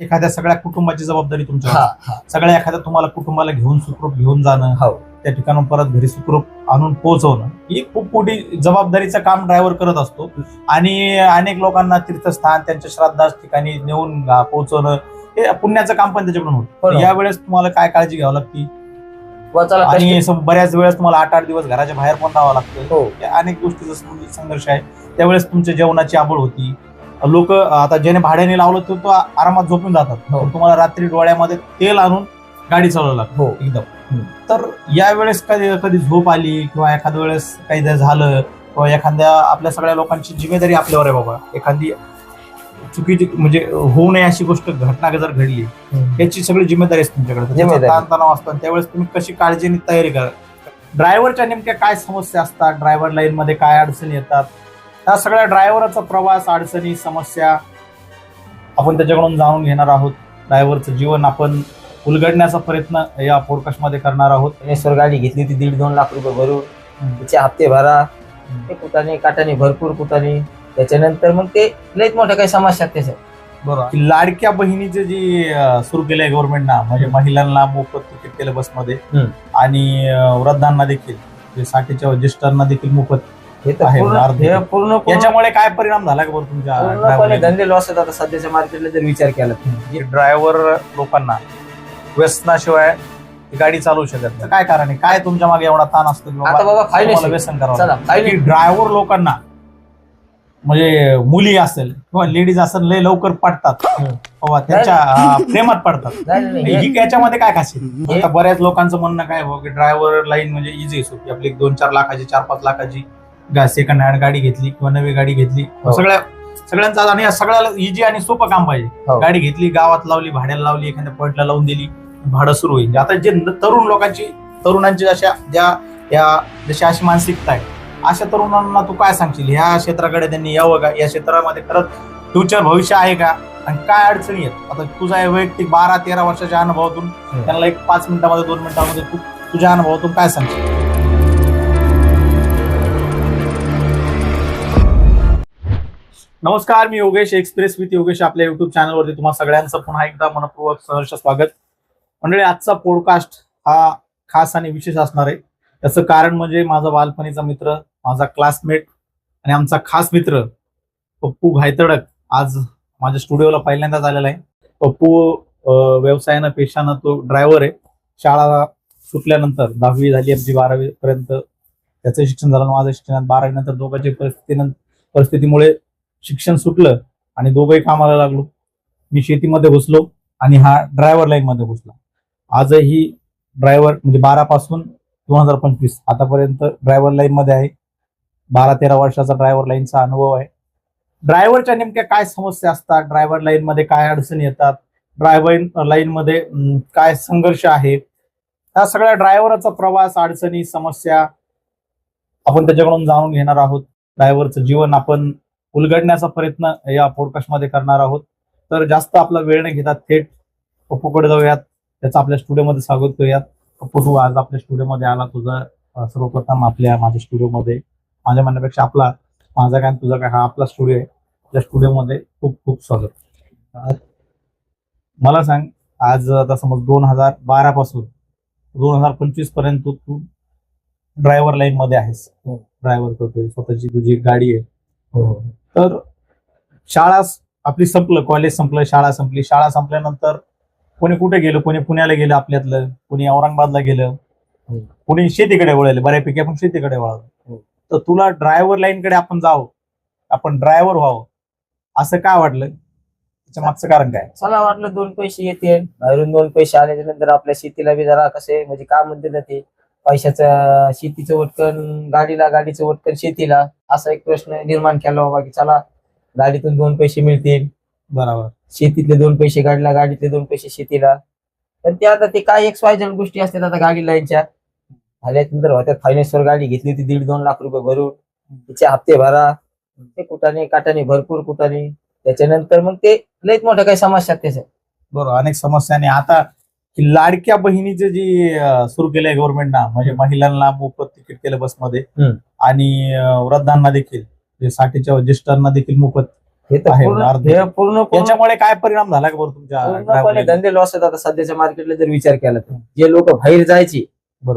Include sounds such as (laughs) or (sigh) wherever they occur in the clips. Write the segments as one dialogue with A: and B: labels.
A: एखाद्या सगळ्या कुटुंबाची जबाबदारी तुमच्या
B: हा हा.
A: सगळ्या एखाद्या तुम्हाला कुटुंबाला घेऊन सुखरूप घेऊन जाणं
B: हो.
A: त्या ठिकाणून परत घरी सुखरूप आणून पोहोचवणं ही खूप मोठी जबाबदारीचं काम ड्रायव्हर करत असतो. आणि अनेक लोकांना तीर्थस्थान त्यांच्या श्राद्धास ठिकाणी नेऊन पोहोचवणं हे पुण्याचं काम पण त्याच्याकडून होतं.
B: बरोबर.
A: यावेळेस तुम्हाला काय काळजी घ्यावी लागते? आणि बऱ्याच वेळेस तुम्हाला आठ आठ दिवस घराच्या बाहेर पण राहावं लागतं.
B: हो.
A: अनेक गोष्टीचा संघर्ष आहे. त्यावेळेस तुमच्या जेवणाची आवड होती. लोक आता ज्याने भाड्याने लावलं तो तो आरामात झोपून जातात.
B: हो.
A: पण तुम्हाला रात्री डोळ्यामध्ये तेल आणून गाडी चालवावं लागतं.
B: हो.
A: एकदम. तर यावेळेस कधी कधी झोप आली किंवा एखाद्या वेळेस काही झालं किंवा एखाद्या आपल्या सगळ्या लोकांची जिम्मेदारी आपल्यावर आहे बाबा. एखादी चुकीची म्हणजे होऊ नये अशी गोष्ट घटना जर घडली याची सगळी जिम्मेदारी असते तुमच्याकडे. तर. ताणतणाव असतो त्यावेळेस तुम्ही कशी काळजी आणि तयारी करा. ड्रायव्हरच्या नेमक्या काय समस्या असतात? ड्रायव्हर लाईन मध्ये काय अडचणी येतात? त्या सगळ्या ड्रायव्हरचा प्रवास अडचणी समस्या आपण त्याच्याकडून जाणून घेणार आहोत. ड्रायव्हरचं जीवन आपण उलगडण्याचा प्रयत्न या पॉडकास्टमध्ये करणार आहोत.
B: ज्ञानेश्वर गाडी घेतली होती दीड दोन लाख रुपये भरून. तिचे हप्ते भरा. ते कुटाने काटाने भरपूर कुटाने. त्याच्यानंतर मग ते लयच मोठ्या काही समस्या आहेत त्याच्या.
A: बरोबर. की लाडक्या बहिणीचे जी सुरू केलंय गव्हर्नमेंटना म्हणजे महिलांना मोफत तिकीट केलं बसमध्ये. आणि वृद्धांना देखील साठीच्या ज्येष्ठांना देखील मोफत
B: हे तर
A: आहे,
B: पूर्ण
A: अर्धे.
B: हे पूर्ण पूर्ण-
A: याच्यामुळे काय परिणाम झाला का बरं तुमच्या
B: पूर्णपणे
A: driver
B: धंदे लॉस आहेत. आता सध्याच्या मार्केटला जर विचार केला तर.
A: ड्रायव्हर लोकांना व्यसनाशिवाय ती गाडी चालवू शकत नाही. काय कारण आहे? काय तुमच्या मागे एवढा ताण असतो की
B: आता बाबा फायनान्स
A: तुम्हाला व्यसन करावं
B: चला
A: ड्रायव्हर लोकांना म्हणजे मुली असेल किंवा लेडीज असेल लय लवकर पडतात. बाबा त्यांच्या अं, प्रेमात पडतात.
B: नाही नाही, नाही.
A: ही याच्यामध्ये काय खासियत?
B: हे-
A: आता बऱ्याच लोकांचं म्हणणं काय भाऊ की ड्रायव्हर लाईन म्हणजे इझी सोपी आपली एक दोन चार लाखाची चार पाच लाखाची. सेकंड हँड गाडी घेतली किंवा नवी गाडी घेतली.
B: हो.
A: सगळ्या सगळ्यांचा आणि या सगळ्याला इझी आणि सोपं काम पाहिजे.
B: हो.
A: गाडी घेतली गावात लावली भाड्याला लावली एखाद्या पॉईंटला लावून दिली भाडं सुरू होईल. आता जे न- तरुण लोकांची तरुणांची अशा ज्या या जशी अशी मानसिकता आहे अशा तरुणांना तू काय सांगशील? ह्या क्षेत्राकडे त्यांनी यावं का? या क्षेत्रामध्ये खरंच फ्युचर भविष्य आहे का? आणि काय अडचणी आहेत? आता तुझा वैयक्तिक बारा तेरा वर्षाच्या अनुभवातून त्यांना एक पाच मिनिटामध्ये दोन मिनिटामध्ये तू तुझ्या अनुभवातून काय सांगशील? नमस्कार मी योगेश एक्सप्रेस विथ योगेश आपल्या युट्यूब चॅनलवरती तुम्हाला सगळ्यांचं पुन्हा एकदा मनपूर्वक सहर्ष स्वागत. मंडळी आजचा पॉडकास्ट हा खास आणि विशेष असणार आहे. त्याचं कारण म्हणजे माझा बालपणीचा मित्र माझा क्लासमेट आणि आमचा खास मित्र पप्पू घायतडक आज माझ्या स्टुडिओला पहिल्यांदाच आलेला आहे. पप्पू व्यवसायानं पेशानं तो ड्रायव्हर आहे. शाळा सुटल्यानंतर दहावी झाली आमची बारावी पर्यंत. त्याचं शिक्षण झालं माझं शिक्षणात बारावी नंतर दोघांची परिस्थिती परिस्थितीमुळे शिक्षण सुटलं आणि दोघंही कामाला लागलो. मी शेतीमध्ये घुसलो आणि हा ड्रायव्हर लाईनमध्ये घुसला. आजही ड्रायव्हर म्हणजे बारा पासून दोन हजार पंचवीस आतापर्यंत ड्रायव्हर लाईनमध्ये आहे. बारा तेरा वर्षाचा ड्रायव्हर लाईनचा अनुभव आहे. ड्रायव्हरच्या नेमक्या काय समस्या असतात? ड्रायव्हर लाईनमध्ये काय अडचणी येतात? ड्रायव्हर लाईनमध्ये काय संघर्ष आहे? ह्या सगळ्या ड्रायव्हरचा प्रवास अडचणी समस्या आपण त्याच्याकडून जाणून घेणार आहोत. ड्रायव्हरचं जीवन आपण उलगडण्याचा प्रयत्न या पॉडकास्टमध्ये करणार आहोत. तर जास्त आपला वेळ न घेतात थेट. पप्पूकडे जाऊयात. त्याचं आपल्या स्टुडिओमध्ये स्वागत करूयात. पप्पू तू आज आपल्या स्टुडिओमध्ये आला. तुझं सर्वप्रथम आपल्या माझ्या स्टुडिओमध्ये माझ्या म्हणण्यापेक्षा आपला माझा काय तुझा काय हा आपला स्टुडिओ आहे. त्या स्टुडिओमध्ये खूप खूप स्वागत. मला सांग आज आता समज दोन हजार बारा पासून दोन हजार पंचवीसपर्यंत तू- ड्रायव्हर लाईन मध्ये आहेस. ड्रायव्हर करतोय. स्वतःची तुझी गाडी आहे. तर शाळा आपली संपलं कॉलेज संपलं शाळा संपली. शाळा संपल्यानंतर कोणी कुठे गेलं? कोणी पुण्याला गेलं आपल्यातलं? कोणी औरंगाबादला गेलं. कोणी शेतीकडे वळले? बऱ्यापैकी आपण शेतीकडे वळलो. तर तुला ड्रायव्हर लाईन कडे आपण जावं. आपण ड्रायव्हर व्हावं. असं काय वाटलं? त्याच्या मागचं कारण काय?
B: चला वाटलं दोन पैसे येते बाहेरून दोन पैसे आल्याच्यानंतर आपल्या शेतीला बी जरा कसे म्हणजे काय म्हणते ना ते. पैशाचं शेतीचं वटकन गाडीला गाडीचं वटकन शेतीला असा एक प्रश्न निर्माण केला बाबा की चला गाडीतून दोन पैसे मिळतील.
A: बरोबर.
B: शेतीतले दोन पैसे गाडीला गाडीतले दोन पैसे शेतीला. पण ते आता ते काय एक्स वाय झेड गोष्टी असतात आता गाडी लाईनच्या. झाल्यानंतर होत्यात फायनान्सवर गाडी घेतली होती दीड दोन लाख रुपये भरून. तिचे हप्ते भरा. ते कुटाने काटाने भरपूर कुटाने. त्याच्यानंतर मग ते लयच मोठ्या काही समस्या त्याच्या
A: बरोबर. अनेक समस्या आणि आता ही लाडक्या बहिणीचे जी सुरू केलंय गव्हर्नमेंटना म्हणजे महिलांना मोफत तिकीट केलं बसमध्ये. आणि वृद्धांना देखील साठीच्या ज्येष्ठांना देखील मोफत
B: हे तर पूर्ण
A: अर्धे.
B: हे पूर्ण पूर्ण-
A: याच्यामुळे काय परिणाम झाला का बरं तुमच्या?
B: धंदे लॉस आहेत आता सध्याच्या मार्केटला जर विचार केला तर जे लोक बाहेर जायचे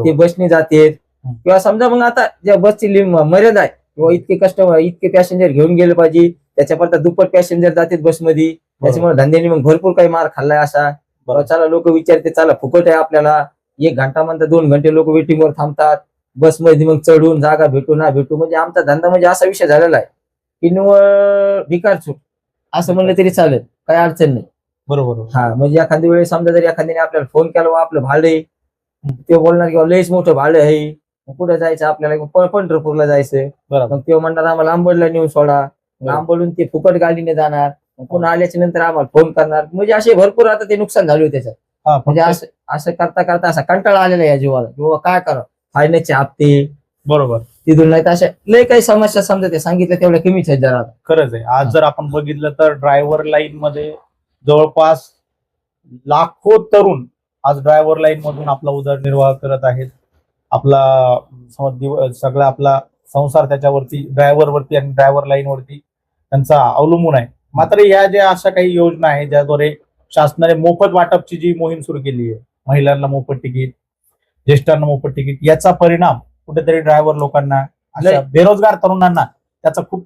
B: ते बसने जाते. किंवा समजा मग आता ज्या बसची लिम मर्यादा आहे किंवा इतके कस्टमर इतके पॅसेंजर घेऊन गेले पाहिजे त्याच्यापर्यंत दुप्पट पॅसेंजर जातात बसमध्ये त्याच्यामुळे धंद्याने मग भरपूर काही मार खाल्लाय असा. चला लोक विचारते चला फुकट आहे आपल्याला. एक घंटा म्हणतात दोन घंटे लोक वेटिंग वर थांबतात. बसमध्ये मग चढून जागा भेटू ना भेटू. म्हणजे आमचा धंदा म्हणजे असा विषय झालेला आहे की निव्वळ भिकार चूक. असं म्हणलं तरी चालेल काही अडचण नाही.
A: बरोबर.
B: हा म्हणजे एखाद्या वेळेस समजा जर एखाद्याने आपल्याला फोन केला "वा, आपलं भाडे ते बोलणार की "वा, लयच मोठं भाडं आहे. कुठं जायचं आपल्याला? पंढरपूरला जायचं. मग ते म्हणणार आम्हाला आंबडला नेऊन सोडा. आंबडून ते फुकट गाडीने जाणार. पुन्हा आल्याच्यानंतर आम्हाला फोन करणार. म्हणजे असे भरपूर आता ते नुकसान झाले होते त्याच्यात.
A: हा,
B: म्हणजे असं असं करता करता असा कंटाळा आलेला आहे या जीवाला. की बाबा काय करा फायनान्सचे हप्ते.
A: बरोबर.
B: तिथून नाही तर अशा लय काही समस्या समजा ते सांगितलं तेवढ्या कमीच आहेत जरा
A: खरंच आहे. आज जर आपण बघितलं तर ड्रायव्हर लाईन मध्ये जवळपास लाखो तरुण आज ड्रायव्हर लाईन मधून आपला उदरनिर्वाह करत आहेत. आपला सगळा आपला संसार त्याच्यावरती ड्रायव्हर वरती आणि ड्रायव्हर लाईन वरती त्यांचा अवलंबून आहे. मात्र या ज्या अशा काही योजना आहेत ज्याद्वारे शासनाने मोफत वाटपची जी मोहीम सुरू केली आहे महिलांना मोफत तिकीट ज्येष्ठांना मोफत तिकीट याचा परिणाम कुठेतरी ड्रायव्हर लोकांना बेरोजगार तरुणांना त्याचा खूप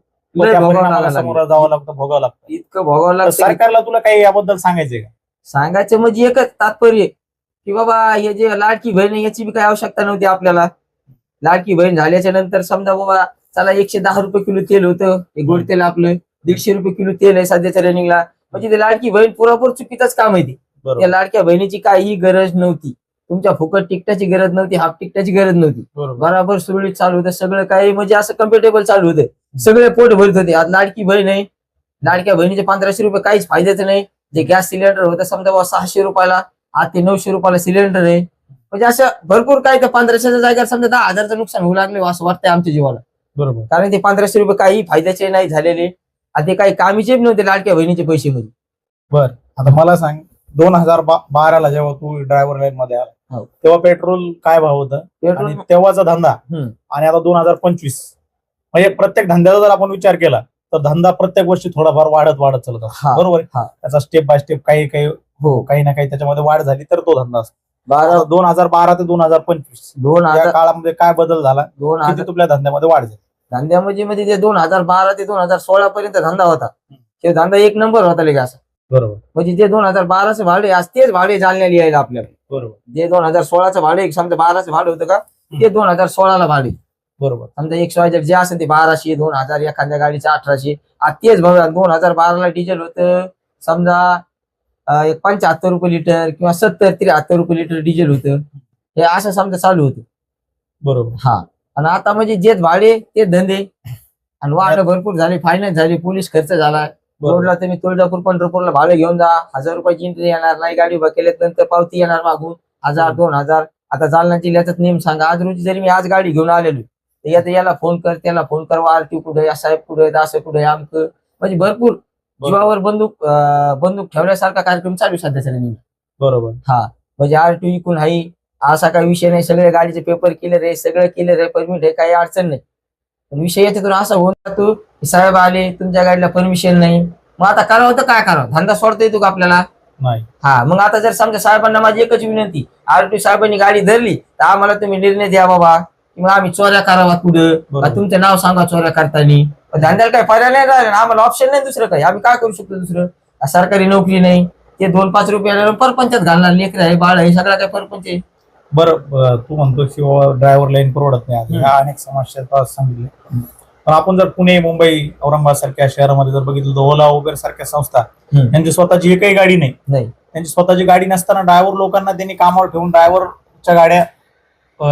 A: समोर जावं लागतं भोगावं लागतं.
B: इतकं भोगावं लागतं
A: सरकारला तुला काही याबद्दल सांगायचंय का?
B: सांगायचं म्हणजे एकच तात्पर्य की बाबा हे जे लाडकी बहीण याची बी काही आवश्यकता नव्हती आपल्याला. लाडकी बहीण झाल्याच्यानंतर समजा बाबा चला एकशे दहा रुपये किलो तेल होतं हे गोड तेल आपलं. दीडशे रुपये किलो तेल आहे सध्याच्या रनिंगला म्हणजे ते लाडकी बहीण पुरापूर चुकीचंच काम आहे ते. त्या लाडक्या बहिणीची काही गरज नव्हती. तुमच्या फुकट तिकटाची गरज नव्हती हाफ तिकटाची गरज नव्हती.
A: बरोबर.
B: सुरळीत चालू होतं. सगळं काही म्हणजे असं कम्फर्टेबल चालू होतं. सगळे पोट भरत होते. आज लाडकी बहीण आहे. लाडक्या बहिणीचे पंधराशे रुपये काहीच फायद्याचं नाही. जे गॅस सिलेंडर होतं समजा बाबा सहाशे रुपयाला आज ते नऊशे रुपयाला सिलेंडर आहे. म्हणजे असं भरपूर काय तर पंधराशेच्या जागेवर समजा दहा हजारचं नुकसान होऊ लागले असं वाटतंय आमच्या जीवाला.
A: बरोबर.
B: कारण ते पंधराशे रुपये काही फायद्याचे नाही झालेले. आणि ते काही कामीचे नव्हते लाडक्या बहिणीचे पैसे मध्ये.
A: आता मला सांग दोन हजार बाराला जेव्हा तू ड्रायव्हर लाईन मध्ये आला
B: हो.
A: तेव्हा पेट्रोल काय भाव होतं?
B: पेट्रोल
A: आणि तेव्हाचा धंदा. आणि आता दोन हजार पंचवीस. म्हणजे प्रत्येक धंद्याचा जर आपण विचार केला तर धंदा प्रत्येक गोष्टी थोडाफार वाढत वाढत चालत असतो. बरोबर. त्याचा स्टेप बाय स्टेप काही काही
B: हो.
A: काही ना काही त्याच्यामध्ये वाढ झाली तर तो धंदा असतो.
B: बारा
A: दोन हजार बारा ते दोन हजार पंचवीस.
B: दोन हजार
A: काळामध्ये काय बदल झाला?
B: दोन हजार
A: तुमच्या धंद्यामध्ये वाढ झाली?
B: धंद्यामध्ये मध्ये ते दोन हजार बारा ते दोन हजार सोळा पर्यंत धंदा होता. ते धंदा एक नंबर होता लगे असा.
A: बरोबर.
B: म्हणजे ते दोन हजार बाराचे भाडे आज तेच भाडे जालन्याला यायला आपल्याला.
A: बरोबर.
B: जे दोन हजार सोळाचं भाडे समजा बाराचं भाडं होतं का ते दोन हजार सोळाला भाडे.
A: बरोबर.
B: समजा एक वाजर जे असेल ते बाराशे दोन हजार एखाद्या गाडीचं अठराशे. आज तेच भाव दोन हजार बाराला डिझेल होतं. समजा एक पंच्याहत्तर रुपये लिटर किंवा सत्तर त्र्याहत्तर रुपये लिटर डिझेल होतं. हे असं समजा चालू होतं.
A: बरोबर.
B: हा. आणि आता म्हणजे जेच भाडे तेच धंदे. आणि वाहनं भरपूर झाले फायनान्स झाली पोलीस खर्च झाला. रोडला तुम्ही तुळजापूर पंढरपूरला भाडं घेऊन जा. हजार रुपयाची एंट्री येणार नाही गाडी बकेल्यात नंतर पावती येणार मागून. हजार. दोन हजार. आता जालना जिल्ह्याचाच नेम सांगा. आज रोजी जरी मी आज गाडी घेऊन आलेलो तर याचा याला फोन कर त्याला फोन कर. आरटी कुठे या साहेब कुठे असं कुठे आमक. म्हणजे भरपूर जीवावर बंदूक बंदूक ठेवण्यासारखा कार्यक्रम चालू सध्याच्या
A: बरोबर.
B: म्हणजे आरटी इकून हाई असा काही विषय नाही. सगळे गाडीचे पेपर केले रे सगळं केलं रे परमिट आहे काही अडचण नाही. पण विषय याच्यातून असा होऊन जातो की साहेब आले तुमच्या गाडीला परमिशन नाही. मग आता करावं तर काय करावं? धंदा सोडता येतो का आपल्याला?
A: नाही.
B: हा मग आता जर समजा साहेबांना माझी एकच विनंती आरटी साहेबांनी गाडी धरली तर आम्हाला तुम्ही निर्णय द्या बाबा. की मग आम्ही चोऱ्या करावा कुठं? तुमचं नाव सांगा चोऱ्या करताना. पण धंद्याला काही पर्याय नाही राहिला आम्हाला ऑप्शन नाही दुसरं काही. आम्ही काय करू शकतो दुसरं? सरकारी नोकरी नाही. ते दोन पाच रुपयाला परपंचात घालणार. लेकर आहे बाळ आहे सगळा काय परपंच आहे.
A: बरं तू म्हणतो की ड्रायव्हर लाईन परवडत नाही. ह्या अनेक समस्या तुला सांगितल्या पण आपण जर पुणे मुंबई औरंगाबाद सारख्या शहरामध्ये जर बघितलं तर ओला उबेर सारख्या संस्था
B: हम्म.
A: यांची स्वतःची एकही गाडी नाही
B: नाही
A: त्यांची स्वतःची गाडी नसताना ड्रायव्हर लोकांना त्यांनी कामावर ठेवून ड्रायव्हरच्या गाड्या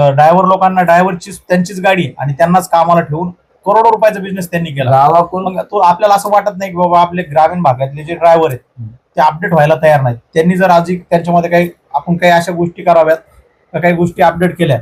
A: ड्रायव्हर लोकांना ड्रायव्हरची त्यांचीच गाडी आणि त्यांनाच कामाला ठेवून करोडो रुपयाचा बिझनेस त्यांनी केला
B: गावाकडून
A: तो आपल्याला असं वाटत नाही की बाबा आपले ग्रामीण भागातले जे ड्रायव्हर आहेत. ते अपडेट व्हायला तयार नाहीत त्यांनी जर आधी त्यांच्यामध्ये काही आपण काही अशा गोष्टी कराव्यात काही गोष्टी अपडेट केल्या.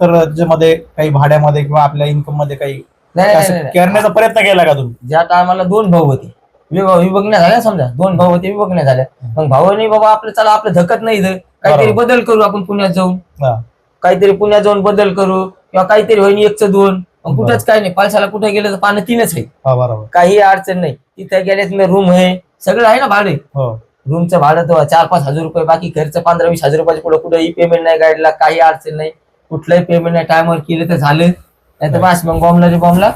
A: तर त्याच्यामध्ये काही भाड्यामध्ये किंवा आपल्या इन्कममध्ये काही
B: नाही,
A: असं
B: नाही, नाही,
A: करण्याचा प्रयत्न केला का तुम्ही.
B: ज्या टायमाला दोन भाऊ होते. विभ- विभगण्या झाल्या समजा. दोन भाऊ होते विभगण्या झाल्या. मग भावाने बाबा आपलं चला आपलं धकत नाही इथं. काहीतरी
A: बरोबर.
B: बदल करू आपण पुण्यात जाऊन.
A: हा.
B: काहीतरी पुण्यात जाऊन बदल करू. किंवा काहीतरी होईन एकचं दोन. कुठंच काही नाही. पालसाला कुठे गेलं तर पाणी तीनच आहे
A: हा बरोबर.
B: काही अडचण नाही. तिथे गेल्यात रूम आहे. सगळं आहे ना भाडे?
A: हो.
B: रूमचं भाडं तर चार पाच हजार रुपये बाकी खर्च पंधरा वीस हजार रुपयाच्या पुढे कुठेही पेमेंट नाही गाडीला काही अडचण नाही. कुठलंही पेमेंट नाही टाइमवर केलं तर झालं. नाही तर बस मग बॉम्बला रे बॉम्बला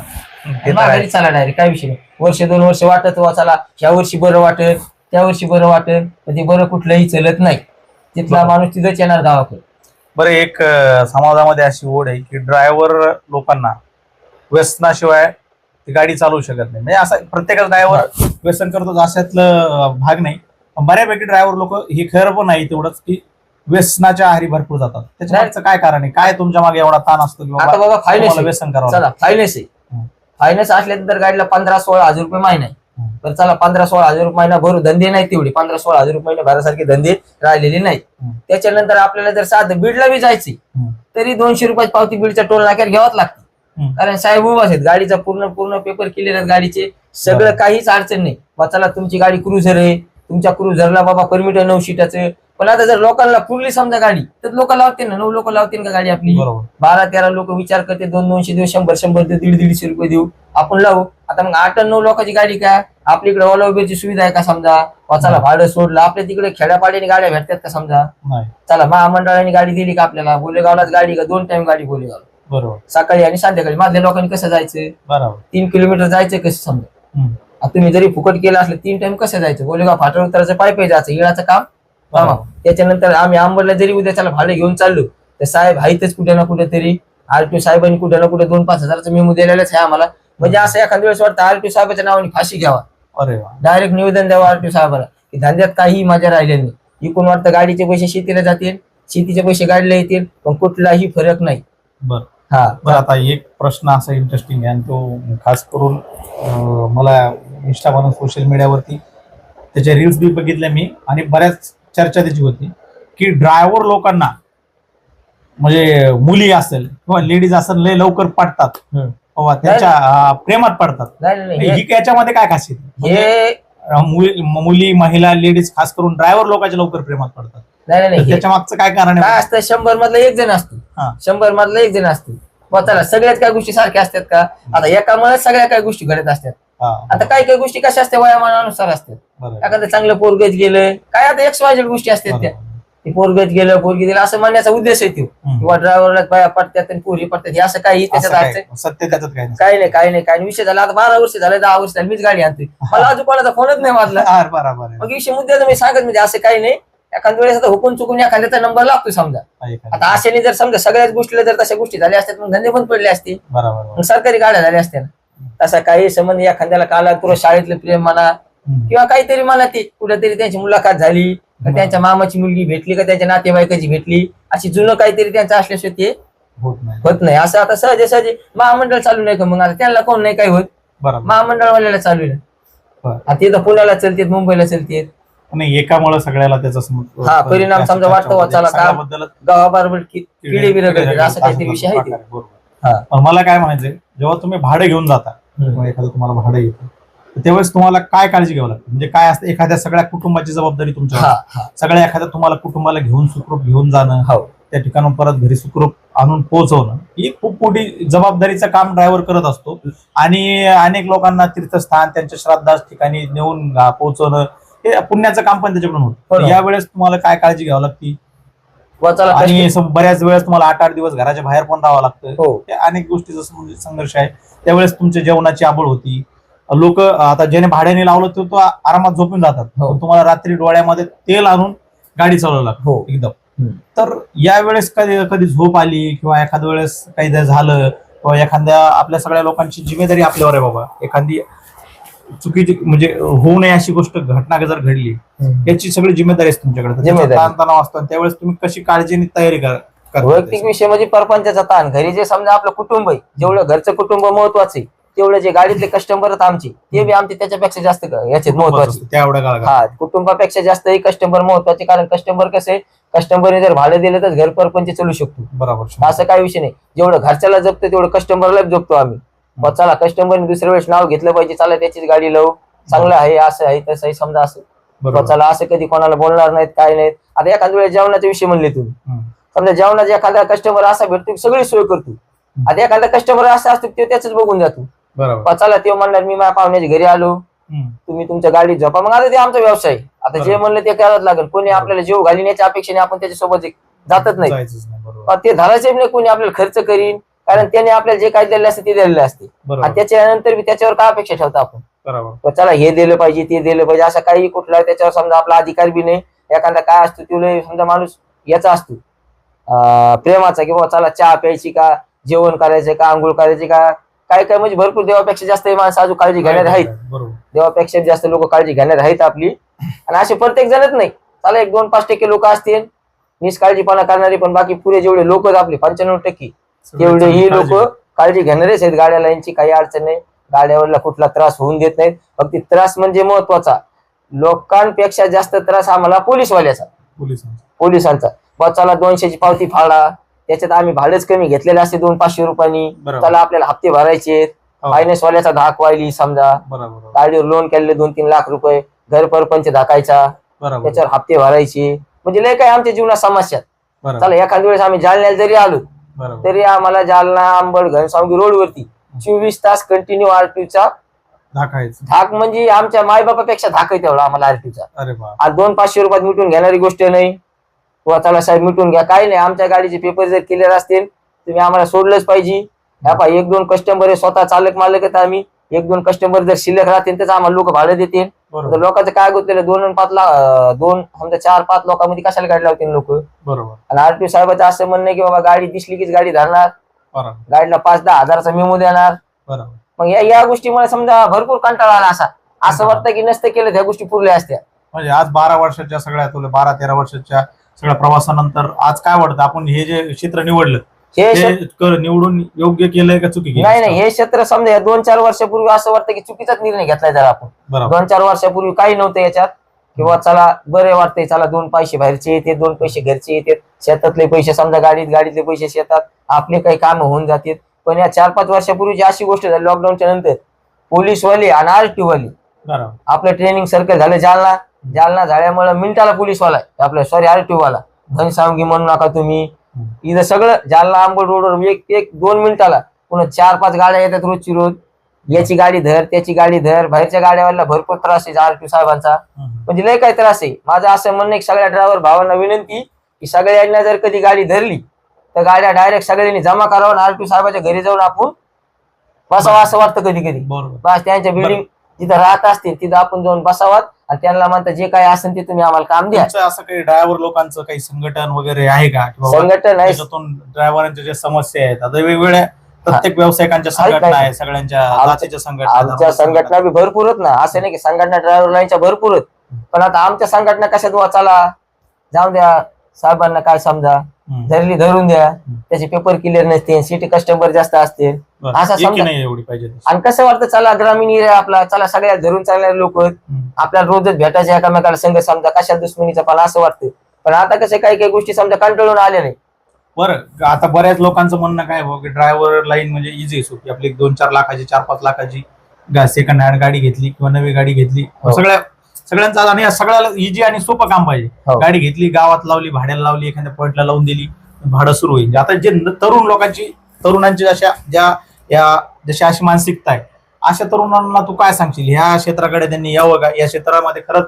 B: चाला डायरेक्ट काय विषय नाही. वर्ष दोन वर्ष वाटत वा चला ह्या वर्षी बरं वाटत त्या वर्षी बरं वाटत पण ते बरं कुठलंही चलत नाही. तिथला. माणूस तिथंच येणार गावाकडे
A: बरं एक समाजामध्ये अशी ओढ आहे की ड्रायव्हर लोकांना व्यसनाशिवाय ती गाडी चालवू शकत नाही. म्हणजे असं प्रत्येकच ड्रायव्हर व्यसन करतो अशातलं भाग नाही. बऱ्यापैकी ड्रायव्हर लोक हे खरं पण नाही तेवढंच की व्यसनाच्या आहारी भरपूर जातात त्याच्या काय कारण आहे काय तुमच्या मागे एवढा ताण असतो
B: आता बघा फायनान्स
A: व्यसन करावं
B: चला फायनान्स आहे
A: हं.
B: फायनान्स असल्यानंतर गाडीला पंधरा सोळा हजार रुपये महिना आहे. तर चला पंधरा सोळा हजार रुपये महिना भरू धंदे नाही तेवढे पंधरा सोळा हजार रुपये महिना भरासारखे धंदे राहिलेले नाही. त्याच्यानंतर आपल्याला जर साधं बीडला बी जायचे. तरी दोनशे रुपयाची पावती बीडच्या टोल नाक्यात घ्यावाच लागते. कारण साहेब उभाच आहेत गाडीचा पूर्ण पूर्ण पेपर केलेले गाडीचे सगळं. काहीच अडचण नाही बा चला तुमची गाडी क्रुझर आहे तुमच्या क्रुझरला बाबा परमिट आहे नऊ सीटाचं पण आता जर लोकांना पुरली समजा गाडी तर लोक लावतील ना. नऊ लोक लावतील का गाडी आपली?
A: बरोबर.
B: बारा तेरा लोक विचार करते दोन दोनशे देऊ शंभर शंभर देऊ दीड दीडशे रुपये देऊ. आपण लावू. आता मग आठ नऊ लोकांची गाडी काय आपल्या इकडे ओला उबेरची सुविधा आहे का समजा? वाचाला भाडं सोडलं. आपल्या तिकडे खेड्यापाड्याने गाड्या भेटतात का समजा? चला महामंडळाने गाडी दिली का आपल्याला? बोलेगावलाच गाडी का? दोन टाइम गाडी बोलेगाव.
A: बरोबर.
B: सकाळी आणि संध्याकाळी. मधल्या लोकांनी कसं जायचं?
A: बरोबर.
B: तीन किलोमीटर जायचं कसं समजा? तुम्ही जरी फुकट केलं असलं तीन टाइम कसं जायचं? बोलेगाव फाटळ उतरायचं पाय पाय जायचं इळाचं काम. त्याच्यानंतर आम्ही अंबरला जरी उद्या त्याला भाडे घेऊन चाललो तर साहेब आहेतच कुठे ना कुठे तरी आरटीओ साहेबांनी कुठे ना कुठे दोन पाच हजाराचा मेमो दिलेलाच आहे आम्हाला. म्हणजे असं एखाद्या वेळेस वाटतं आरटीओ साहेबाच्या नावाने फाशी घ्यावा.
A: अरे वा.
B: डायरेक्ट निवेदन द्यावं आरटीओ साहेबाला. की धंद्यात काही मजा राहिलेली नाही. इकून वाटतं गाडीचे पैसे शेतीला जातील शेतीचे पैसे गाडीला येतील पण कुठलाही फरक नाही.
A: बर.
B: हा.
A: बरं आता एक प्रश्न असा इंटरेस्टिंग आहे आणि तो खास करून मला इंस्टावर सोशल मीडियावरती त्याचे रील्स बी बघितल्या मी आणि बऱ्याच चर्चा त्याची होती की ड्रायव्हर लोकांना म्हणजे मुली असेल किंवा लेडीज असेल लय लवकर पडतात. त्यांच्या प्रेमात पडतात. ही याच्यामध्ये काय खासियत? म्हणजे,
B: हे
A: मुली मुली, महिला लेडीज खास करून ड्रायव्हर लोकांच्या लवकर प्रेमात पडतात. त्याच्या मागचं काय कारण
B: काय असतं शंभर मधला एक जण असतो. शंभर मधला एक जण असतो सगळ्यात काय गोष्टी सारख्या असतात का? आता एकामुळे सगळ्या काही गोष्टी घडत असतात. आता काही काही गोष्टी कशा असतात वयामानानुसार असतात. एखादं चांगलं पोरगत गेलं काय आता एक्स वाय गोष्टी असतात त्या. पोरगत गेलं पोरगी दिलं असं म्हणण्याचा उद्देश आहे तो
A: हम्म.
B: किंवा ड्रायव्हरला बाया पडतात आणि पोरी पडतात हे असं काही त्याच्यात
A: काय? नाही.
B: काही नाही. काही नाही काही नाही. विषय झाला आता बारा वर्ष झाले दहा वर्ष झाले मीच गाडी आणते मला अजून कोणाचा फोनच नाही (laughs)
A: आहे.
B: मग विषय मुद्द्याचं मी सांगत म्हणजे असं काही नाही. एखाद्या वेळेस आता हुकून चुकून एखाद्याचा नंबर लागतो समजा? आता अशाने जर समजा सगळ्याच गोष्टीला जर तशा गोष्टी झाल्या असतात मग धंदे पण पडले असते. सरकारी गाड्या झाल्या असत्या तसा काही संबंध एखाद्याला काला तुला शाळेतलं प्रेम म्हणा. किंवा काहीतरी म्हणा ते कुठेतरी त्यांची मुलाखत झाली त्यांच्या मामाची मुलगी भेटली का त्यांच्या नातेवाईकाची भेटली अशी जुनं काहीतरी त्यांचं असल्याशिवाय ते
A: होत नाही.
B: होत नाही. असं आता सहज सहज महामंडळ चालू नाही का मग? आता त्यांना कोण नाही काही होत. महामंडळवाल्याला चालू आहे. आता पुण्याला चलतेत मुंबईला चलतेत.
A: नाही एकामुळे सगळ्याला त्याचा
B: हा, परिणाम समजा वाटतो गावाबरोबर किडे असं काहीतरी विषय आहे हा.
A: पण मला काय म्हणायचंय? जेव्हा तुम्ही भाडे घेऊन जाता एखादं तुम्हाला भाडं येतं त्यावेळेस तुम्हाला काय काळजी घ्यावी लागते? म्हणजे काय असतं? एखाद्या सगळ्या कुटुंबाची जबाबदारी तुमच्या
B: हा हा.
A: सगळ्या एखाद्या तुम्हाला कुटुंबाला घेऊन सुखरूप घेऊन जाणं
B: हो.
A: त्या ठिकाणून परत घरी सुखरूप आणून पोहोचवणं ही खूप मोठी जबाबदारीचं काम ड्रायव्हर करत असतो. आणि अनेक लोकांना तीर्थस्थान त्यांच्या श्राद्धास ठिकाणी नेऊन पोहोचवणं हे पुण्याचं काम पण त्याच्याकडून होतं.
B: बरोबर.
A: यावेळेस तुम्हाला काय काळजी घ्यावी लागते? आणि बऱ्याच वेळेस तुम्हाला आठ आठ दिवस घराच्या बाहेर पण राहावं लागतं.
B: हो.
A: अनेक गोष्टीचा सं- संघर्ष आहे त्यावेळेस तुमच्या जेवणाची आबळ होती. लोक आता ज्याने भाड्याने लावलं तो तो आरामात झोपून जातात.
B: हो.
A: तुम्हाला रात्री डोळ्यामध्ये तेल आणून गाडी चालवावं लागतं
B: हो.
A: एकदम. तर यावेळेस कधी कधी झोप आली किंवा एखाद्या वेळेस काही झालं किंवा एखाद्या आपल्या सगळ्या लोकांची जिम्मेदारी आपल्यावर आहे बाबा. एखादी चुकीची म्हणजे होऊ नये अशी गोष्ट घटना जर घडली. याची सगळी जिम्मेदारी असते तुमच्याकडे. ताणतणाव असतो त्यावेळेस तुम्ही कशी काळजी आणि तयारी कर-
B: वैयक्तिक? विषय म्हणजे परपंचाचा ताण. घरी जे समजा आपलं कुटुंब आहे जेवढं घरचं कुटुंब महत्वाचं आहे तेवढं जे गाडीतले कस्टमर आहेत आमचे ते बी आमचे त्याच्यापेक्षा जास्त याचे
A: महत्त्वाचे. एवढ्या काळात
B: हा कुटुंबापेक्षा कस्टमर महत्त्वाचे कारण कस्टमर कसं कस्टमरने जर भाडं दिलं तर घर परपंच चालू शकतो.
A: बरोबर.
B: असं काही विषय नाही. जेवढं घरच्याला जपतो तेवढं कस्टमरला जपतो आम्ही. मग चला कस्टमरने दुसऱ्या वेळेस नाव घेतलं पाहिजे चला त्याचीच गाडी लावू. चांगलं आहे असं आहे तसं आहे समजा असं.
A: बरोबर.
B: चला असं कधी कोणाला बोलणार नाहीत काय नाहीत. आता एखाद्या वेळेस जेवणाचा विषय म्हणले तुम्ही.
A: हम्म.
B: समजा जेवणाचा एखादा कस्टमर असा भेटतो की सगळी सोय करतो. आता एखादा कस्टमर असा असतो तो त्याच बघून जातो.
A: बरोबर.
B: चला ते म्हणणार मी माझ्या पाहुण्याच्या घरी आलो.
A: हम्म.
B: तुम्ही तुमच्या गाडीत झोपा. मग आता ते आमचा व्यवसाय. आहे. आता जे
A: बरोबर.
B: म्हणलं ते करावंच लागेल. कोणी आपल्याला जीव घालण्याच्या अपेक्षेने आपण त्याच्यासोबत जातच नाही.
A: जायचंच नाही बरोबर.
B: पण ते नाही कोणी आपल्याला खर्च करीन. कारण त्याने आपल्याला जे काय दिलेलं असते ते दिलेलं असते.
A: बरोबर.
B: आणि त्याच्यानंतर बी त्याच्यावर काय अपेक्षा ठेवतो आपण?
A: बरोबर.
B: चला हे दिलं पाहिजे ते दिलं पाहिजे असं काही कुठला त्याच्यावर समजा आपला अधिकार बी नाही एखादा काय असतो तुला समजा माणूस याचा असतो. अं, प्रेमाचा की बाबा चला चहा प्यायची का जेवण करायचं का आंघोळ करायची का काय काय म्हणजे भरपूर देवापेक्षा जास्त हे माणसं अजून काळजी घेणार आहेत.
A: बरोबर.
B: देवापेक्षा जास्त लोक काळजी घेणार आहेत आपली. आणि असे प्रत्येक जणच नाही. चला एक दोन पाच टक्के लोक असतील. निष्काळजीपणा करणारे पण बाकी पुरे जेवढे लोक आपले पंच्याण्णव टक्के. तेवढे ही लोक काळजी घेणारेच आहेत गाड्याला यांची काही अडचण नाही. गाड्यावरला कुठला त्रास होऊन देत नाहीत. फक्त त्रास म्हणजे महत्त्वाचा. लोकांपेक्षा जास्त त्रास आम्हाला पोलीसवाल्याचा.
A: पोलिसांचं.
B: पोलिसांचा. बा चला दोनशेची पावती फाडा. त्याच्यात आम्ही भाडंच कमी घेतलेले असते दोन पाचशे रुपयांनी. चला आपल्याला हप्ते भरायचे
A: हो.
B: फायनान्स वाल्याचा धाक व्हायली समजा. गाडीवर लोन केलेले दोन तीन लाख रुपये. घर परपंच धाकायचा. त्याच्यावर हप्ते भरायचे. म्हणजे लय काय आमच्या जीवनात समस्या चला एखाद्या वेळेस आम्ही जालन्याला जरी आलो तरी आम्हाला जालना अंबड घनसावंगी रोडवरती चोवीस तास कंटिन्यू आरटीचा धाक म्हणजे आमच्या मायबापापेक्षा धाक आहे तेवढा आम्हाला आरटीचा आज दोन पाचशे रुपयात मिटून घेणारी गोष्ट नाही. किंवा चला साहेब मिटून घ्या. काही नाही आमच्या गाडीचे पेपर जर क्लिअर असतील तुम्ही आम्हाला सोडलंच पाहिजे. एक दोन कस्टमर आहे स्वतः चालक मालक आहेत आम्ही. एक दोन कस्टमर जर शिल्लक राहतील तर आम्हाला लोक भाडं देतील. तर लोकांचं काय होतं दोन आणि पाच अं, दोन समजा चार पाच लोकांमध्ये कशाला गाडी लावतील लोक? आणि
A: बरोबर
B: आरटीओ साहेबाचं असं म्हणणं की बाबा गाडी दिसली कीच गाडी धरणार. गाडीला पाच दहा हजाराचा मेमो देणार.
A: बरोबर.
B: मग या या गोष्टीमुळे समजा भरपूर कंटाळा आला असा. असं वाटतं की नसतं केलं त्या गोष्टी पुरल्या असत्या.
A: म्हणजे आज बारा वर्षाच्या सगळ्या तुला बारा तेरा वर्षाच्या सगळ्या प्रवासानंतर आज काय वाटतं? आपण हे जे क्षेत्र निवडलं
B: हे
A: ते कर- निवडून योग्य केलंय का चुकी केली
B: नाही नाही हे क्षेत्र समजा या दोन चार वर्षापूर्वी असं वाटतं की चुकीचाच निर्णय घेतलाय जर आपण.
A: बरोबर.
B: दोन चार वर्षापूर्वी काही नव्हतं याच्यात. किंवा चला बरे वाटतंय चला दोन पैसे बाहेरचे येते दोन पैसे घरचे येते शेतातले पैसे समजा गाडीत गाडीतले पैसे शेतात. आपले काही काम होऊन जातात पण या चार पाच वर्षापूर्वीची अशी गोष्ट झाली लॉकडाऊनच्या नंतर पोलीसवाले आणि आरटीओ वाले
A: बरोबर.
B: आपलं ट्रेनिंग सर्कल झालं जालना. जालना झाल्यामुळे मिनिटाला पोलीसवाला आहे. आपलं सॉरी आरटीओ वाला घनसावंगी म्हणू नका तुम्ही. इथं सगळं जालना आंबड रोडवर एक एक दोन मिनिटाला पुन्हा चार पाच गाड्या येतात रोजची रोज. याची गाडी धर त्याची गाडी धर. बाहेरच्या गाड्यावाला भरपूर त्रास आहे आरटीओ साहेबांचा. म्हणजे लय काय त्रास आहे. माझं असं म्हणणं सगळ्या ड्रायव्हर भावांना विनंती की सगळ्यांना जर कधी गाडी धरली तर गाड्या डायरेक्ट सगळ्यांनी जमा करावं आरटीओ साहेबाच्या घरी जाऊन आपण बसावं असं वाटतं कधी कधी बस त्यांच्या बिल्डिंग जिथं राहत असतील तिथं आपण जाऊन बसावात आणि त्यांना म्हणता जे काही असेल ते तुम्ही आम्हाला काम द्या.
A: तुमचं असं काही ड्रायव्हर लोकांचं काही संघटन वगैरे आहे का? की बाबा
B: संघटन आहे.
A: त्याच्यातून ड्रायव्हरांच्या ज्या समस्या आहेत आता वेगवेगळ्या प्रत्येक व्यावसायिकांच्या संघटना. आहे सगळ्यांच्या जातीच्या संघटना
B: आमच्या संघटना. बी भरपूर आहेत ना. असं नाही की संघटना ड्रायव्हर लाईनच्या भरपूर आहेत. पण आता आमच्या संघटना कशात वा चला जाऊ द्या. साहेबांना काय समजा. धरली धरून द्या. त्याचे पेपर क्लिअर नसते सिटी कस्टमर जास्त असतील
A: बरं.
B: असं समजा-
A: नाही एवढी पाहिजे
B: आणि कसं वाटतं चला ग्रामीण एरिया आपला चला सगळ्या धरून चालणारे लोक. आपल्याला रोजच भेटायचे एकामेकाला संघ समजा कशा दुश्मनीचा पण असं वाटतं. पण आता कसं काही काही गोष्टी समजा कंटाळून आले नाही.
A: बरं आता बऱ्याच लोकांचं म्हणणं काय की ड्रायव्हर लाईन म्हणजे इझी सोपी आपली दोन चार लाखाची चार पाच लाखाची सेकंड हँड गाडी घेतली किंवा नवी गाडी घेतली.
B: हो.
A: सगळ्या सगळ्यांचा आणि सगळ्याला इझी आणि सोपं काम पाहिजे.
B: हो.
A: गाडी घेतली गावात लावली भाड्याला लावली एखाद्या पॉईंटला लावून दिली भाडं सुरू होईल. आता जे न- तरुण लोकांची तरुणांची अशा ज्या या जशी अशी मानसिकता आहे अशा तरुणांना तू काय सांगशील? ह्या क्षेत्राकडे त्यांनी यावं का? या क्षेत्रामध्ये खरंच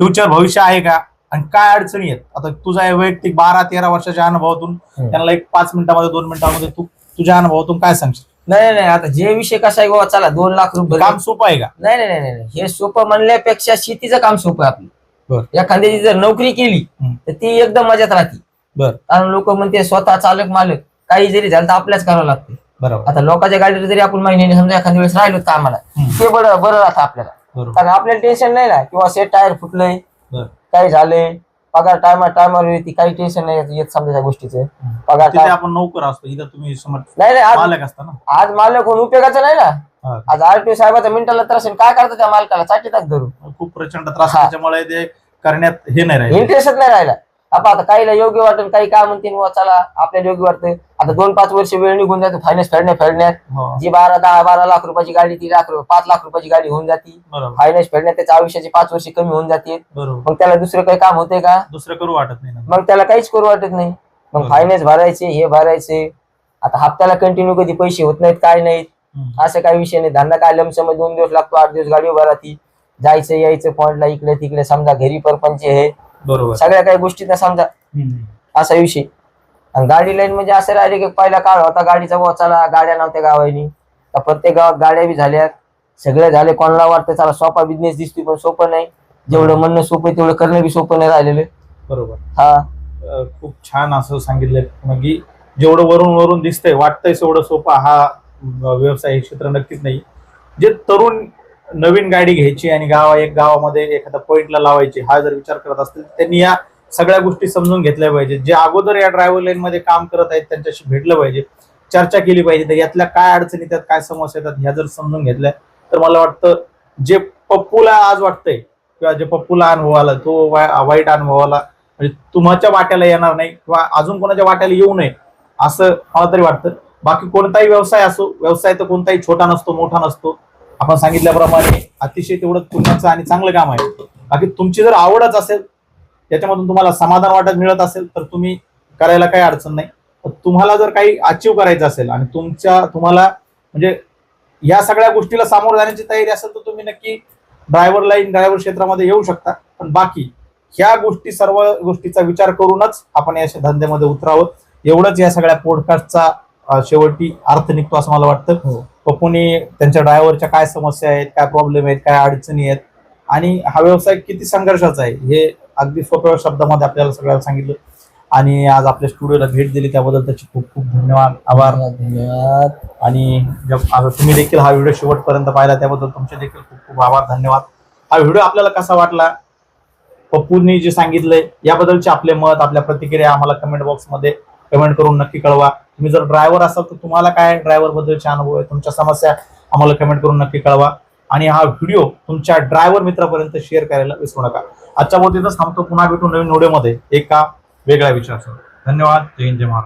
A: फ्युचर भविष्य आहे का? आणि काय अडचणी आहेत? आता तुझा वैयक्तिक बारा तेरा वर्षाच्या अनुभवातून
B: हम्म.
A: त्यांना एक पाच मिनिटामध्ये दोन मिनिटामध्ये तू तुझ्या अनुभवातून काय सांगशील?
B: नाही नाही, आता जे विषय कसा आहे बाबा चला दोन लाख रुपये
A: काम सोपं आहे का?
B: नाही नाही नाही नाही हे सोपं म्हणल्यापेक्षा शेतीचं काम सोपं आहे
A: बर.
B: आपलं एखाद्याची जर नोकरी केली. तर ती एकदम मजात राहते.
A: बर.
B: कारण लोक म्हणते स्वतः चालक मालक काही जरी झालं तर आपल्याच करावं लागते.
A: बरोबर.
B: आता लोकांच्या गाडीवर जरी आपण महिन्याने समजा एखाद्या वेळेस राहिलो कामाला. ते बरं बरं राहतं आपल्याला. कारण आपल्याला टेन्शन नाही ना किंवा सेट टायर फुटलंय. काय झालंय पगार टायमा टायमावर येते काही टेन्शन नाही येत- समजा त्या गोष्टीचं पगार
A: तिथे
B: time-
A: आपण नोकर असतो इथं तुम्ही समोर
B: नाही नाही आज
A: मालक असता ना
B: आज मालक होऊन उपयोगाचं नाही ना
A: हा.
B: आज आरटीओ साहेबाचा मिनिटाला त्रास आहे. काय करतात त्या मालकाला चाटीताच धरून
A: खूप प्रचंड त्रास
B: हा.
A: त्याच्यामुळे ते करण्यात हे नाही राहिले
B: इंटरेस्टच नाही राहिला आपण आता काहीला योग्य वाटेल काही काय म्हणतील बुवा चला आपल्याला योग्य वाटतं आता दोन पाच वर्ष वेळ निघून जातो फायनान्स फेडण्या फेडण्यात
A: हो,
B: जी बारा दहा बारा लाख रुपयाची गाडी ती लाख पाच लाख रुपयाची गाडी होऊन जाती. फायनान्स फेडण्यात त्याच्या आयुष्याची पाच वर्ष कमी होऊन जाते. मग त्याला दुसरं काही काम होते का?
A: दुसरं करू वाटत नाही
B: मग त्याला काहीच करू वाटत नाही. मग. फायनान्स भरायचे हे भरायचे. आता हप्त्याला कंटिन्यू कधी पैसे होत नाहीत काय नाहीत. असं काही विषय नाही. धंदा काय लमसम दोन दिवस लागतो आठ दिवस गाडी उभा राहती जायचं यायचं पॉइंटला इकडे तिकडे समजा घरी परपंच आहे.
A: बरोबर.
B: सगळ्या काही गोष्टींना समजा
A: हम्म.
B: असा विषय. आणि गाडी लाईन म्हणजे असं राहिले की पहिला काळ होता गाडीचा बुवा चला गाड्या नव्हत्या गावानी प्रत्येक गावात गाड्या बी झाल्या. सगळे झाले कोणाला वाटतं चला सोपा बिझनेस दिसतोय पण सोपं नाही. जेवढं म्हणणं सोपं आहे तेवढं करणं बी सोपं नाही राहिलेलं.
A: बरोबर.
B: हा.
A: खूप छान असं सांगितलंय तुम्ही की जेवढं वरून वरून दिसतंय वाटतंय तेवढं सोपा हा व्यवसाय क्षेत्र नक्कीच नाही. जे तरुण नवीन गाडी घ्यायची आणि गावा एक गावामध्ये एखाद्या पॉईंटला लावायची हा जर विचार करत असतील त्यांनी या सगळ्या गोष्टी समजून घेतल्या पाहिजे. जे अगोदर या ड्रायव्हर लाईन मध्ये काम करत आहेत त्यांच्याशी भेटलं पाहिजे. चर्चा केली पाहिजे तर यातल्या काय अडचणी येतात काय समस्या येतात ह्या जर समजून घेतल्या तर मला वाटतं जे पप्पूला आज वाटतंय किंवा जे पप्पूला अनुभव आला तो वाय- वाईट अनुभव आला म्हणजे तुमच्या वाट्याला येणार नाही किंवा अजून कोणाच्या वाट्याला येऊ नये असं मला तरी वाटतं. बाकी कोणताही व्यवसाय असो व्यवसाय तर कोणताही छोटा नसतो मोठा नसतो. आपण सांगितल्याप्रमाणे अतिशय तेवढं पुण्याचं आणि चांगलं काम आहे. बाकी तुमची जर आवडच असेल त्याच्यामधून तुम्हाला समाधान वाटत मिळत असेल तर तुम्ही करायला काही अडचण नाही. तुम्हाला जर काही अचीव करायचं असेल आणि तुमच्या तुम्हाला म्हणजे या सगळ्या गोष्टीला सामोरं जाण्याची तयारी असेल तर तुम्ही नक्की ड्रायव्हर लाईन ड्रायव्हर क्षेत्रामध्ये येऊ शकता. पण बाकी ह्या गोष्टी सर्व गोष्टीचा विचार करूनच आपण या धंद्यामध्ये उतरावं. एवढंच या सगळ्या पॉडकास्टचा शेवटी अर्थ निघतो असं मला वाटतं.
B: हो.
A: पप्पूने त्यांच्या ड्रायव्हरच्या काय समस्या आहेत काय प्रॉब्लेम आहेत काय अडचणी आहेत? आणि हा व्यवसाय किती संघर्षाचा आहे हे अगदी सोप्या शब्दामध्ये आपल्याला सगळ्याला सांगितलं. आणि आज आपल्या स्टुडिओला भेट दिली त्याबद्दल त्याचे खूप खूप धन्यवाद आभार.
B: धन्यवाद.
A: आणि तुम्ही देखील हा व्हिडिओ शेवटपर्यंत पाहिला त्याबद्दल तुमचे देखील खूप खूप आभार धन्यवाद. हा व्हिडिओ आपल्याला कसा वाटला? पप्पूंनी जे सांगितलंय याबद्दलचे आपले मत आपल्या प्रतिक्रिया आम्हाला कमेंट बॉक्समध्ये कमेंट करून नक्की कळवा. तुम्ही जर ड्रायव्हर असाल तर तुम्हाला काय ड्रायव्हर बद्दलचे अनुभव आहे तुमच्या समस्या आम्हाला कमेंट करून नक्की कळवा. आणि हा व्हिडिओ तुमच्या ड्रायव्हर मित्रापर्यंत शेअर करायला विसरू नका. आजच्या बोलतीतच थांबतो पुन्हा भेटू नवीन व्हिडिओमध्ये एका वेगळ्या विषयासह धन्यवाद. जय हिंद जय महाराज